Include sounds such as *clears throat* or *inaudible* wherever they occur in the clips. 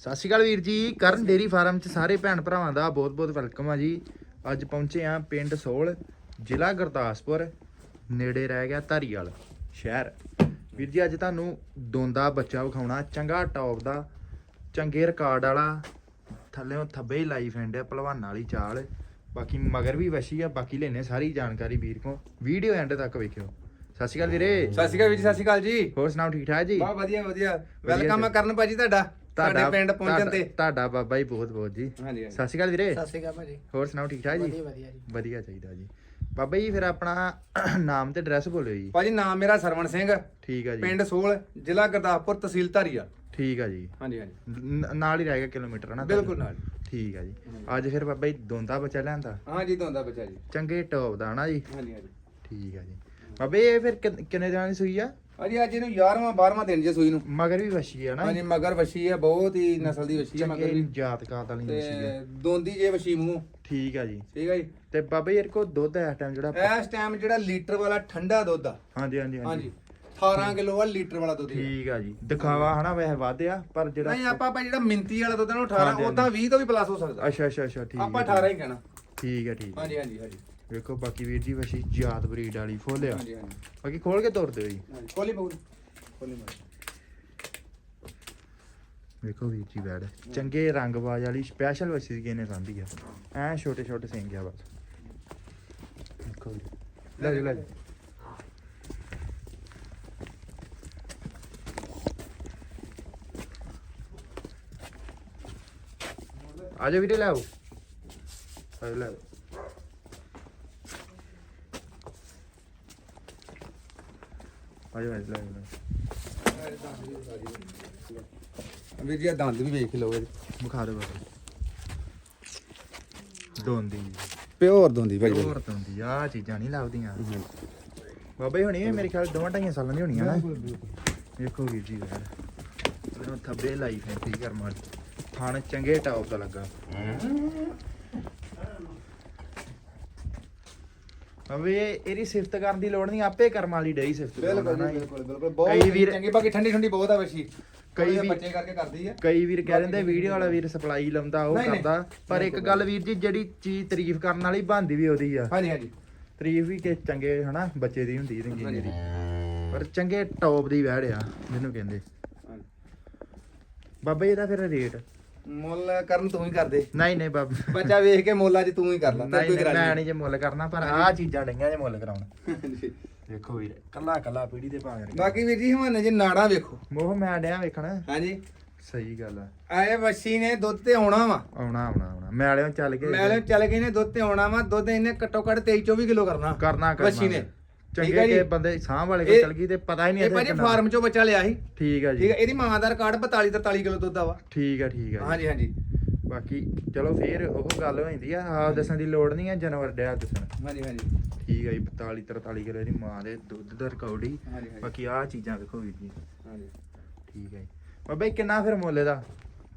ਸਤਿ ਸ਼੍ਰੀ ਅਕਾਲ ਵੀਰ ਜੀ ਕਰਨ ਡੇਰੀ ਫਾਰਮ ਚ ਸਾਰੇ ਭੈਣ ਭਰਾਵਾਂ ਦਾ ਬਹੁਤ ਬਹੁਤ ਵੈਲਕਮ ਆ ਜੀ। ਅੱਜ ਪਹੁੰਚੇ ਆ ਪਿੰਡ ਸੋਲ ਜ਼ਿਲ੍ਹਾ ਗੁਰਦਾਸਪੁਰ ਨੇੜੇ ਰਹਿ ਗਿਆ ਧਾਰੀਵਾਲ ਸ਼ਹਿਰ। ਵੀਰ ਜੀ ਅੱਜ ਤੁਹਾਨੂੰ ਦੋਂਦਾ ਬੱਚਾ ਵਿਖਾਉਣਾ ਚੰਗਾ ਟੌਪ ਦਾ ਚੰਗੇ ਰਿਕਾਰਡ ਵਾਲਾ ਥੱਲੇੋਂ ਥੱਬੇ ਹੀ ਲਾਈ ਫੈਂਡਿਆ ਪਹਿਲਵਾਨ ਵਾਲੀ ਚਾਲ। ਬਾਕੀ ਮਗਰ ਵੀ ਵਸ਼ੀ ਆ ਬਾਕੀ ਲੈਨੇ ਸਾਰੀ ਜਾਣਕਾਰੀ ਵੀਰ ਕੋ ਵੀਡੀਓ ਐਂਡ ਤੱਕ ਵੇਖਿਓ। ਸਤਿ ਸ਼੍ਰੀ ਅਕਾਲ ਵੀਰੇ। ਸਤਿ ਸ਼੍ਰੀ ਅਕਾਲ ਵੀਰ ਜੀ ਸਤਿ ਸ਼੍ਰੀ ਅਕਾਲ ਜੀ। ਹੋਰ ਸੁਣਾਓ ਠੀਕ ਠਾਕ ਜੀ? ਬਹੁਤ ਵਧੀਆ ਵਧੀਆ। ਵੈਲਕਮ ਆ ਕਰਨ ਭਾਜੀ ਤੁਹਾਡਾ। ਤੁਹਾਡੇ ਪਿੰਡ ਪਹੁੰਚਣ ਤੇ। ਤੁਹਾਡਾ ਬਾਬਾ ਜੀ ਬਹੁਤ ਬਹੁਤ ਜੀ। ਹਾਂਜੀ ਹਾਂਜੀ। ਸਤਿ ਸ਼੍ਰੀ ਅਕਾਲ ਵੀਰੇ। ਸਤਿ ਸ਼੍ਰੀ ਅਕਾਲ ਭਾਜੀ। ਹੋਰ ਸੁਣਾਓ ਠੀਕ ਠਾਕ ਜੀ? ਵਧੀਆ ਵਧੀਆ ਜੀ। ਵਧੀਆ ਚਾਹੀਦਾ ਜੀ। ਬਾਬਾ ਜੀ ਫਿਰ ਆਪਣਾ *clears throat* ਨਾਮ ਤੇ ਐਡਰੈਸ ਬੋਲਿਓ ਜੀ। ਭਾਜੀ ਨਾਮ ਮੇਰਾ ਸਰਵਣ ਸਿੰਘ। ਠੀਕ ਆ ਜੀ। ਪਿੰਡ ਸੋਲ ਜ਼ਿਲ੍ਹਾ ਗੁਰਦਾਸਪੁਰ ਤਹਿਸੀਲ ਧਾਰੀਵਾਲ ਠੀਕ ਆ ਜੀ। ਹਾਂਜੀ ਹਾਂਜੀ। ਨ- ਨਾਲ ਹੀ ਰਹਿ ਗਿਆ ਕਿਲੋਮੀਟਰ ਹਨਾ? ਬਿਲਕੁਲ ਨਾਲ। ਠੀਕ ਆ ਜੀ। ਅੱਜ ਫਿਰ ਬਾਬਾ ਜੀ ਦੋਂਦਾ ਬੱਚਾ ਲੈਂਦਾ ਹਾਂਜੀ ਦੋਂਦਾ ਬੱਚਾ ਜੀ। ਚੰਗੇ ਟੌਪ ਦਾ ਹਨਾ ਜੀ? ਹਾਂਜੀ ਹਾਂਜੀ। ਠੀਕ ਆ ਜੀ। ਬਾਬੇ ਇਹ ਫਿਰ ਕਿੰਨ- ਕਿੰਨੇ ਦਿਨਾਂ ਦੀ ਸੂਈ ਆ? ਭਾਜੀ ਅੱਜ ਇਹਨੂੰ 11ਵਾਂ 12ਵਾਂ ਦਿਨ ਜੇ ਸੂਈ ਨੂੰ। ਮਗਰ ਵੀ ਵਸ਼ੀ ਆ ਨਾ। ਹਾਂਜੀ ਮਗਰ ਵਸ਼ੀ ਹੈ ਬਹੁਤ ਹੀ ਨਸਲ ਦੀ ਵਸ਼ੀ ਹੈ ਮਗਰ ਵੀ। ਜਾਤ ਕਾਤ ਵਾਲੀ ਵਸ਼ੀ ਆ। ਤੇ ਦੋਂਦੀ ਜੇ ਵਸ਼ੀ ਮੂੰਹ ਠੀਕ ਆ ਜੀ। ਠੀਕ ਹੈ ਜੀ। ਤੇ ਬਾਬਾ ਜੀ ਇਹ ਕੋ ਦੁੱਧ ਇਸ ਟਾਈਮ ਜਿਹੜਾ ਇਸ ਟਾਈਮ ਜਿਹੜਾ ਲੀਟਰ ਵਾਲਾ ਠੰਡਾ ਦੁੱਧ ਆ। ਹਾਂਜੀ ਹਾਂਜੀ ਹਾਂਜੀ। 18 ਕਿਲੋ ਆ ਲੀਟਰ ਵਾਲਾ ਦੁੱਧ ਠੀਕ ਆ ਜੀ। ਦਿਖਾਵਾ ਹਨਾ ਵੈਸੇ ਵਧਿਆ ਪਰ ਜਿਹੜਾ ਨਹੀਂ ਆਪਾਂ ਆਪਾਂ ਜਿਹੜਾ ਮਿੰਤੀ ਵਾਲਾ ਦੁੱਧ ਨੂੰ 18 ਹਾਂਜੀ, ਉਦਾਂ 20 ਤੋਂ ਵੀ ਪਲੱਸ ਹੋ ਸਕਦਾ। ਅੱਛਾ ਅੱਛਾ ਅੱਛਾ ਠੀਕ ਆਪਾਂ ਆ 18 ਹੀ ਕਹਿਣਾ। ਠੀਕ ਹੈ ਠੀਕ ਹਾਂਜੀ ਹਾਂਜੀ ਹਾਂਜੀ। ਵੇਖੋ ਬਾਕੀ ਵੀਰ ਜੀ ਵਸ਼ੀ ਜਾਤ ਬਰੀਡ ਵਾਲੀ ਫੋਲਿਆ ਹਾਂਜੀ ਹਾਂਜੀ। ਬਾਕੀ ਖੋਲ ਕੇ ਤੋਰ ਦਿਓ ਜੀ। ਹਾਂਜੀ ਖੋਲੀ ਬਹੁਤ ਖੋਲੀ ਮਾਰ ਵੇਖੋ ਵੀਰ ਜੀ ਬੈੜ ਚੰਗੇ ਰੰਗਬਾਜ਼ ਵਾਲੀ ਸਪੈਸ਼ਲ ਵਸ਼ੀ ਦੀ ਨੇ ਸੰਦੀ ਆ। ਐ ਛੋਟੇ ਛੋਟੇ ਸਿੰਘ ਆ ਬਸ। ਵੇਖੋ ਵੀਰ। ਲੈ ਜਾ ਲੈ ਜਾ। ਆ ਜਾ ਵੀਰੇ ਲੈ ਆਓ। ਆ ਲੈ ਆਓ। ਆ ਜਾ ਲੈ ਆਓ, ਲੈ ਆਓ। ਵੀਰ ਜੀ ਆਹ ਦੰਦ ਵੀ ਵੇਖ ਲਓ ਇਹਦੇ ਬੁਖਾਰ ਬਾਬਾ ਦੋਂਦੀ। ਪਿਓਰ ਦੋਂਦੀ ਭਾਈ ਹੋਰ ਦੋਂਦੀ ਆ ਚੀਜ਼ਾਂ ਨਹੀਂ ਲੱਭਦੀਆਂ। ਬਾਬਾ ਜੀ ਹੋਣੀ ਇਹ ਮੇਰੇ ਖਿਆਲ ਦੋਵਾਂ ਢਾਈਆਂ ਸਾਲਾਂ ਦੀ ਹੋਣੀ ਆ ਨਾ? ਵੇਖੋ ਵੀਰ ਜੀ ਯਾਰ ਥੱਬੇ ਲਾਈ ਫੈਂਟੀ ਕਰਮ ਥਣ ਚੰਗੇ ਟੌਪ ਦਾ ਲੱਗਾ। ਅਵੇ ਇਹਦੀ ਸਿਫਤ ਕਰਨ ਦੀ ਲੋੜ ਨਹੀਂ ਆਪੇ ਕਰਮ ਵਾਲੀ ਡਈ ਸਿਫਤ ਬਿਲਕੁਲ ਜੀ। ਬਿਲਕੁਲ ਬਿਲਕੁਲ। ਬਹੁਤ ਕਈ ਵੀਰ- ਚੰਗੀ ਬਾਕੀ ਠੰਡੀ ਠੰਡੀ ਬਹੁਤ ਆ ਵਸ਼ੀ। ਕਈ ਵੀ- ਬੱਚੇ ਕਰਕੇ ਕਰਦੀ ਆ। ਕਈ ਵੀਰ ਕਹਿ ਦਿੰਦੇ ਵੀਡੀਓ ਵਾਲਾ ਵੀਰ ਸਪਲਾਈ ਲਾਉਂਦਾ ਉਹ ਨਹੀਂ, ਨਹੀਂ। ਕਰਦਾ। ਪਰ ਇੱਕ ਗੱਲ ਵੀਰ ਜੀ ਜਿਹੜੀ ਚੀਜ਼ ਤਾਰੀਫ ਕਰਨ ਵਾਲੀ ਬੰਦੀ ਵੀ ਉਹਦੀ ਆ। ਹਾਂਜੀ ਹਾਂਜੀ। ਤਾਰੀਫ ਵੀ ਕਿ ਚੰਗੇ ਹਨਾ ਬੱਚੇ ਦੀ ਹੁੰਦੀ ਰੰਗੀਨੀ ਹਾਂਜੀ। ਪਰ ਚੰਗੇ ਟੌਪ ਦੀ ਵਹਿੜ ਆ ਜਿਹਨੂੰ ਕਹਿੰਦੇ। ਬਾਬਾ ਜੀ ਇਹਦਾ ਫਿਰ ਰੇਟ? ਮੁੱਲ ਕਰਨ ਤੂੰ ਹੀ ਕਰਦੇ। ਨਹੀਂ ਨਹੀਂ ਬਾਬਾ। ਬੱਚਾ ਵੇਖ ਕੇ ਮੁੱਲ ਅੱਜ ਤੂੰ ਹੀ ਕਰ ਲੈ ਤੇ ਨਹੀਂ ਕੋਈ ਨਹੀਂ, ਕਰਾ ਮੈਂ ਨਹੀਂ। ਜੇ ਮੁੱਲ ਕਰਨਾ ਪਰ ਆਹ ਚੀਜ਼ਾਂ ਡਈਆਂ ਜੇ ਮੁੱਲ ਕਰਾਉਣ। ਦੇਖੋ ਵੀਰ ਕੱਲਾ ਕੱਲਾ ਪੀੜੀ ਦੇ ਭਾਂ ਬਾਕੀ ਵੀਰ ਜੀ ਹਵਾਨੇ ਜੀ ਨਾੜਾ ਵੇਖੋ। ਮੋਹ ਮੈਂ ਡਿਆ ਵੇਖਣ। ਹਾਂਜੀ। ਸਹੀ ਗੱਲ ਆ। ਆਏ ਵਸ਼ੀ ਨੇ ਦੁੱਧ ਤੇ ਆਉਣਾ ਵਾ। ਆਉਣਾ ਆਉਣਾ ਆਉਣਾ। ਮੈਲਿਓ ਚੱਲ ਕੇ ਮੈਲੇ ਚੱਲ ਗਏ ਨੇ ਦੁੱਧ ਤੇ ਆਉਣਾ ਵਾ ਦੁੱਧ ਇਹਨੇ ਘੱਟੋ ਘੱਟ 23 24 ਕਿਲੋ ਕਰਨਾ। ਕਰਨਾ ਕਰਨਾ ਵਸ਼ੀ ਨੇ। ਚੰਗੇ। ਕੇ ਬੰਦੇ ਸਾਹ ਵਾਲੇ ਕੋਲ ਇਹ- ਚੱਲ ਗਈ ਤੇ ਪਤਾ ਹੀ ਨਹੀਂ ਇਹ ਭਾਜੀ। ਫਾਰਮ ਚੋਂ ਬੱਚਾ ਲਿਆ ਸੀ। ਠੀਕ ਆ ਠੀਕ ਜੀ ਹੈ ਇਹਦੀ ਮਾਂ ਦਾ ਰਿਕਾਰਡ 42 43 ਕਿਲੋ ਦੁੱਧ ਆ ਵਾ। ਠੀਕ ਆ ਠੀਕ ਆ। ਹਾਂਜੀ ਹਾਂਜੀ। ਬਾਕੀ ਚਲੋ ਫੇਰ ਉਹ ਗੱਲ ਹੋ ਜਾਂਦੀ ਆ ਆਪ ਦੱਸਣ ਦੀ ਲੋੜ ਨਹੀਂ ਆ ਜਾਨਵਰ ਡਿਆ ਦੱਸਣ। ਹਾਂਜੀ ਹਾਂਜੀ। ਠੀਕ ਆ ਜੀ 42 43 ਕਿਲੋ ਦੀ ਮਾਂ ਦੇ ਦੁੱਧ ਦਾ ਰਿਕਾਰਡ ਹੀ। ਬਾਕੀ ਆਹ ਚੀਜ਼ਾਂ ਵੇਖੋ ਵੀਰ ਜੀ। ਹਾਂਜੀ। ਠੀਕ ਹੈ ਬਾਬਾ ਜੀ ਕਿੰਨਾ ਫਿਰ ਮੁੱਲ ਇਹਦਾ?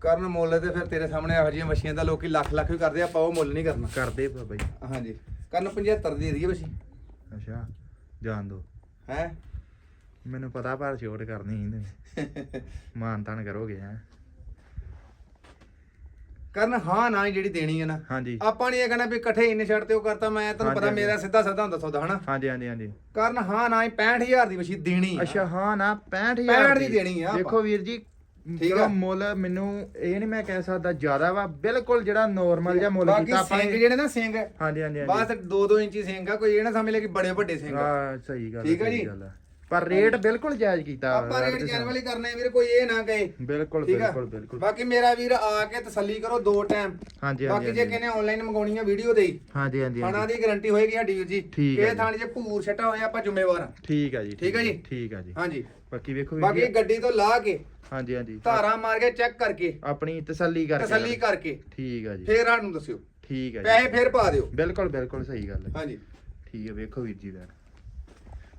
ਕਰਨ ਮੁੱਲ ਤੇ ਫਿਰ ਤੇਰੇ ਸਾਹਮਣੇ ਇਹੋ ਜਿਹੀਆਂ ਮੱਛੀਆਂ ਦਾ ਲੋਕੀ ਲੱਖ ਲੱਖ ਵੀ ਕਰਦੇ ਆ, ਆਪਾਂ ਉਹ ਮੁੱਲ ਨਹੀਂ ਕਰਨਾ। ਕਰਦੇ ਬਾਬਾ ਜੀ। ਹਾਂਜੀ। ਕਰਨ 75 ਦੇ ਦਈਏ ਮੱਛੀ। ਅੱਛਾ। ਜਾਣ ਦੋ। ਹੈ? ਮੈਨੂੰ ਪਤਾ ਪਰ ਛੋਟ ਕਰਨੀ ਸੀ ਤੁਸੀਂ ਮਾਨ ਤਾਨ ਕਰੋਗੇ ਹੈ। ਕਰਨ ਹਾਂ ਨਾ ਜਿਹੜੀ ਦੇਣੀ ਹੈ ਨਾ। ਹਾਂਜੀ। ਆਪਾਂ ਨਹੀਂ ਇਹ ਕਹਿਣਾ ਵੀ ਇਕੱਠੇ ਇੰਨੇ ਛੱਡ ਤੇ ਉਹ ਕਰਤਾ ਮੈਂ ਤੈਨੂੰ ਪਤਾ। ਮੇਰਾ ਸਿੱਧਾ ਸਾਦਾ ਹੁੰਦਾ ਸੌਦਾ ਹਨਾ? ਹਾਂਜੀ ਹਾਂਜੀ ਹਾਂਜੀ। ਕਰਨ ਹਾਂ ਨਾ ਹੀ 65000 ਦੀ ਮੱਛੀ ਦੇਣੀ। ਅੱਛਾ ਹਾਂ ਨਾ 65000 65 ਦੀ ਦੇਣੀ ਆ। ਦੇਖੋ ਵੀਰ ਜੀ ਠੀਕ ਆ। ਮੁੱਲ ਮੈਨੂੰ ਇਹ ਨਹੀਂ ਮੈਂ ਕਹਿ ਸਕਦਾ ਜ਼ਿਆਦਾ ਵਾ ਬਿਲਕੁਲ ਜਿਹੜਾ ਨੋਰਮਲ ਜਿਹਾ ਮੁੱਲ ਕੀਤਾ ਆਪਾਂ ਸਿੰਘ ਜਿਹੜੇ ਨਾ ਸਿੰਘ ਹਾਂਜੀ ਹਾਂਜੀ ਬਸ ਹਾਂਜੀ 2-2 ਇੰਚੀ ਸਿੰਘ ਆ ਕੋਈ ਇਹ ਨਾ ਸਮਝ ਲੈ ਕਿ ਬੜੇ ਵੱਡੇ ਸਿੰਘ ਆ ਹਾਂ ਸਹੀ ਗੱਲ ਠੀਕ ਆ ਜੀ। ਆ। ਪਰ ਰੇਟ ਬਿਲਕੁਲ ਜਾਇਜ਼ ਕੀਤਾ ਆਪਾਂ ਰੇਟ ਤੁਸੀਂ। ਜਨ ਵਾਲੀ ਕਰਨੇ ਵੀਰ ਕੋਈ ਇਹ ਨਾ ਕਹੇ। ਬਿਲਕੁਲ ਆ? ਬਿਲਕੁਲ ਬਿਲਕੁਲ। ਬਾਕੀ ਮੇਰਾ ਵੀਰ ਆ ਕੇ ਤਸੱਲੀ ਕਰੋ ਦੋ ਟਾਈਮ ਹਾਂਜੀ ਬਾਕੀ ਜੇ ਕਿਨੇ ਆਨਲਾਈਨ ਮੰਗਾਉਣੀ ਆ ਵੀਡੀਓ ਦੇ ਹੀ ਹਾਂਜੀ ਹਾਂਜੀ ਖਾਣਾ। ਦੀ ਗਾਰੰਟੀ ਹੋਏਗੀ ਸਾਡੀ ਵੀਰ ਜੀ। ਆ ਇਹ। ਥਾਣੇ 'ਚ ਭੂਰ ਛਟਾ ਹੋਇਆ ਆਪਾਂ ਜ਼ਿੰਮੇਵਾਰ ਆ। ਠੀਕ ਆ ਜੀ ਠੀਕ ਆ ਜੀ? ਠੀਕ ਆ ਜੀ। ਹਾਂਜੀ। ਬਾਕੀ ਵੇਖੋ ਵੀਰ ਬਾਕੀ ਗੱਡੀ ਤੋਂ ਲਾ ਕੇ ਹਾਂਜੀ ਹਾਂਜੀ। ਧਾਰਾ ਮਾਰ ਕੇ ਚੈੱਕ ਕਰਕੇ ਆਪਣੀ ਤਸੱਲੀ ਕਰਕੇ ਤਸੱਲੀ ਕਰਕੇ ਠੀਕ ਆ ਜੀ। ਫੇਰ ਸਾਨੂੰ ਦੱਸਿਓ। ਠੀਕ ਆ ਜੀ। ਪੈਸੇ ਫੇਰ ਪਾ ਦਿਓ। ਬਿਲਕੁਲ ਬਿਲਕੁਲ ਸਹੀ ਗੱਲ ਹੈ। ਹਾਂਜੀ। ਠੀਕ ਹੈ ਵੇਖੋ ਵੀਰ ਜੀ ਦਾ।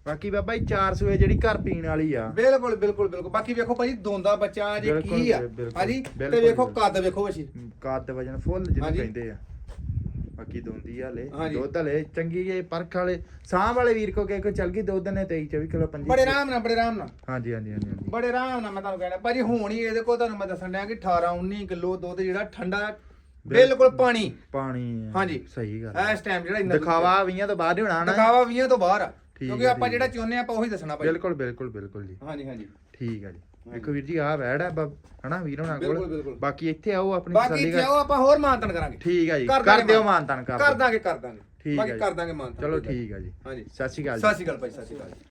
ਬਾਕੀ ਬਾਬਾ ਜੀ 400 ਜਿਹੜੀ ਘਰ ਪੀਣ ਵਾਲੀ ਆ। ਬਿਲਕੁਲ ਬਿਲਕੁਲ ਬਿਲਕੁਲ। ਬਾਕੀ ਵੇਖੋ ਭਾਜੀ ਦੋਂਦਾ ਬੱਚਾ ਜੇ ਬਿਲਕੁਲ, ਕੀ ਆ? ਬਿਲਕੁਲ, ਹਾਂਜੀ ਤੇ ਬਿਲਕੁਲ, ਵੇਖੋ ਬਿਲਕੁਲ। ਕੱਦ ਵੇਖੋ ਵਸ਼ੀ ਕੱਦ ਵਜਨ ਫੁੱਲ ਜਿਹਨੂੰ ਹਾਂਜੀ। ਕਹਿੰਦੇ ਆ। ਬਾਕੀ ਦੋਂਦੀ ਹਾਂਜੀ। ਦੁੱਧ ਹਲੇ ਚੰਗੀ ਜੇ ਪਰਖ ਵਾਲੇ ਸਾਂਭ ਵਾਲੇ ਵੀਰ ਕੋ ਕੋ ਚੱਲ ਗਈ ਦੁੱਧ ਨੇ 23 24 ਕਿਲੋ 25 ਬੜੇ ਆਰਾਮ ਨਾਲ ਬੜੇ ਆਰਾਮ ਨਾਲ। ਹਾਂਜੀ ਹਾਂਜੀ ਹਾਂਜੀ ਹਾਂਜੀ। ਬੜੇ ਆਰਾਮ ਨਾਲ ਮੈਂ ਤੁਹਾਨੂੰ ਕਹਿਣਾ ਭਾਜੀ ਹੁਣ ਹੀ ਇਹਦੇ ਕੋਲ ਤੁਹਾਨੂੰ ਮੈਂ ਦੱਸਣ ਡਿਆ ਕਿ 18 19 ਕਿਲੋ ਦੁੱਧ ਜਿਹੜਾ ਠੰਡਾ ਬਿਲਕੁਲ। ਪਾਣੀ। ਪਾਣੀ। ਹਾਂਜੀ। ਸਹੀ ਗੱਲ ਇਸ ਟਾਈਮ ਜਿਹੜਾ ਇੰਨਾ ਦਿਖਾਵਾ 20 ਤੋਂ ਬਾਅਦ ਹੀ ਹੋਣਾ ਨਾ। ਦਿਖਾਵਾ 20 ਤੋਂ ਬਾਹਰ ਆ। ਕਿਉਂਕਿ ਆਪਾਂ ਜਿਹੜਾ। ਚਾਹੁੰਦੇ ਆ ਆਪਾਂ ਉਹੀ ਦੱਸਣਾ ਭਾਜੀ ਬਿਲਕੁਲ ਬਿਲਕੁਲ ਬਿਲਕੁਲ ਜੀ। ਹਾਂਜੀ ਹਾਂਜੀ। ਠੀਕ ਹੈ ਜੀ। ਦੇਖੋ ਵੀਰ ਜੀ ਆਹ ਵੈੜ ਹੈ ਹਨਾ ਵੀਰ ਹੋਣਾ। ਕੋਲ? ਬਾਕੀ ਇੱਥੇ ਆਓ ਆਪਣੀ ਬਾਕੀ ਇੱਥੇ ਆਓ ਆਪਾਂ ਹੋਰ ਮਾਨਤਨ ਕਰਾਂਗੇ। ਠੀਕ ਹੈ ਜੀ। ਕਰ ਦਿਓ ਮਾਨ- ਮਾਨਤਨ ਕਰ। ਦਾਂਗੇ ਕਰ ਦਾਂਗੇ। ਠੀਕ ਬਾਕੀ ਹੈ। ਕਰ ਦਾਂਗੇ ਮਾਨਤਨ। ਚਲੋ ਠੀਕ ਹੈ ਜੀ। ਹਾਂਜੀ। ਸਤਿ ਸ਼੍ਰੀ ਅਕਾਲ ਜੀ। ਸਤਿ ਸ਼੍ਰੀ ਅਕਾਲ ਭਾਈ ਸਤਿ ਸ਼੍ਰੀ ਅਕਾਲ।